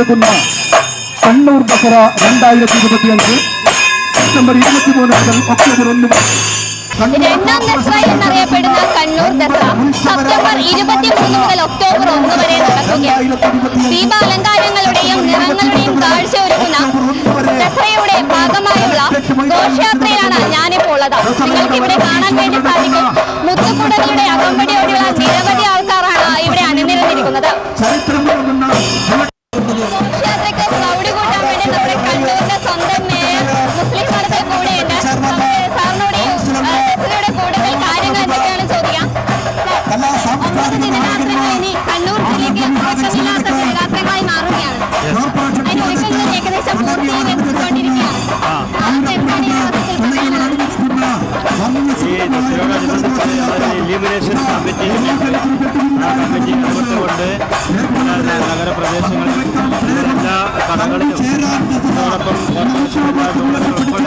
നടക്കുന്ന കണ്ണൂർ ദസറ രണ്ടായിരത്തി ഇരുപത്തിയഞ്ച് സെപ്റ്റംബർ ഇരുപത്തിമൂന്ന് മുതൽ ഒക്ടോബർ ഒന്ന് രണ്ടാം ദസറ എന്നറിയപ്പെടുന്ന കണ്ണൂർ ദസറ സെപ്റ്റംബർ ഇരുപത്തിമൂന്ന് മുതൽ ഒക്ടോബർ ഒന്ന് വരെ നടക്കുകയാണ്. ദീപാലങ്കാരങ്ങളുടെയും നിറങ്ങളുടെയും കാഴ്ച ഒരുക്കുന്ന ദസറയുടെ ഭാഗമായുള്ള ഘോഷയാത്രയിലാണ് ഞാനിപ്പോൾ ഉള്ളത്. നിങ്ങൾക്ക് ഇവിടെ കാണാൻ വേണ്ടി സാധിക്കും മുത്തുക്കുടകളുടെ അകമ്പടിയോടെയുള്ള നിരവധി ആൾക്കാരാണ് ഇവിടെ അണിനിരന്നിരിക്കുന്നത്. ഇലിമിനേഷൻ കമ്മിറ്റി ആ കമ്മിറ്റി രൂപത്തുകൊണ്ട് നഗരപ്രദേശങ്ങളിൽ എല്ലാ കടകളിലും അതോടൊപ്പം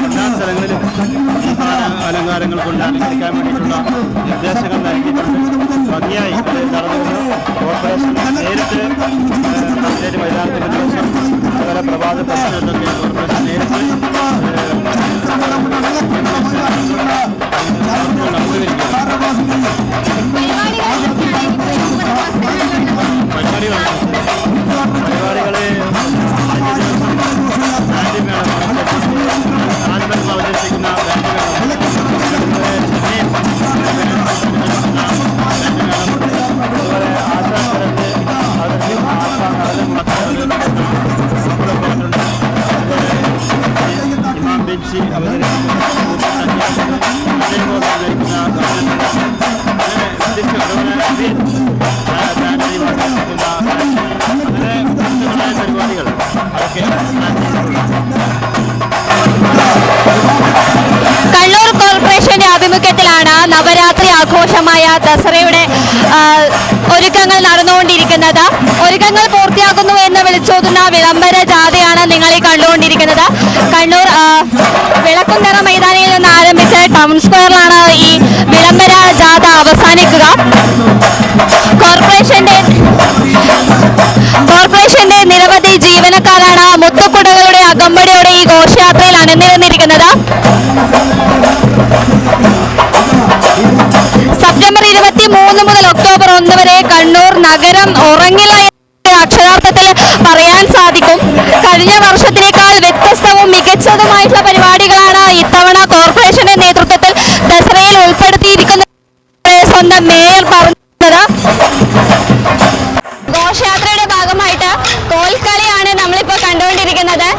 എല്ലാ സ്ഥലങ്ങളിലും അലങ്കാരങ്ങൾ കൊണ്ട് അലങ്കരിക്കാൻ വേണ്ടിയിട്ടുള്ള നിർദ്ദേശങ്ങൾ നൽകിയിട്ടുണ്ട് ഭംഗിയായി ഇത് നടന്നു കോർപ്പറേഷൻ നേരിട്ട് മൈതാനത്തിന്റെ ദിവസം Obrigado, parceiro, também. ബെഞ്ചി പരിപാടികൾ അതൊക്കെ കണ്ണൂർ കോർപ്പറേഷന്റെ ആഭിമുഖ്യത്തിലാണ് നവരാത്രി ആഘോഷമായ ദസറയുടെ ഒരുക്കങ്ങൾ നടന്നുകൊണ്ടിരിക്കുന്നത്. ഒരുക്കങ്ങൾ പൂർത്തിയാക്കുന്നു എന്ന് വിളിച്ചോതുന്ന വിളംബര ജാഥയാണ് നിങ്ങൾ ഈ കണ്ടുകൊണ്ടിരിക്കുന്നത്. കണ്ണൂർ ആ, വിളക്കുംതറ മൈതാനിയിൽ നിന്ന് ആരംഭിച്ച ടൗൺ സ്ക്വയറിലാണ് ഈ വിളംബര ജാഥ അവസാനിക്കുക. കോർപ്പറേഷന്റെ കോർപ്പറേഷന്റെ നിരവധി ജീവനക്കാരാണ് മുത്തുക്കുടകളുടെ അകമ്പടിയോടെ ഈ ഘോഷയാത്രയിൽ അണിനിരന്നിരിക്കുന്നത്. സെപ്റ്റംബർ ഇരുപത്തി മൂന്ന് മുതൽ ഒക്ടോബർ ഒന്ന് വരെ കണ്ണൂർ നഗരം ഉറങ്ങില്ല Canadá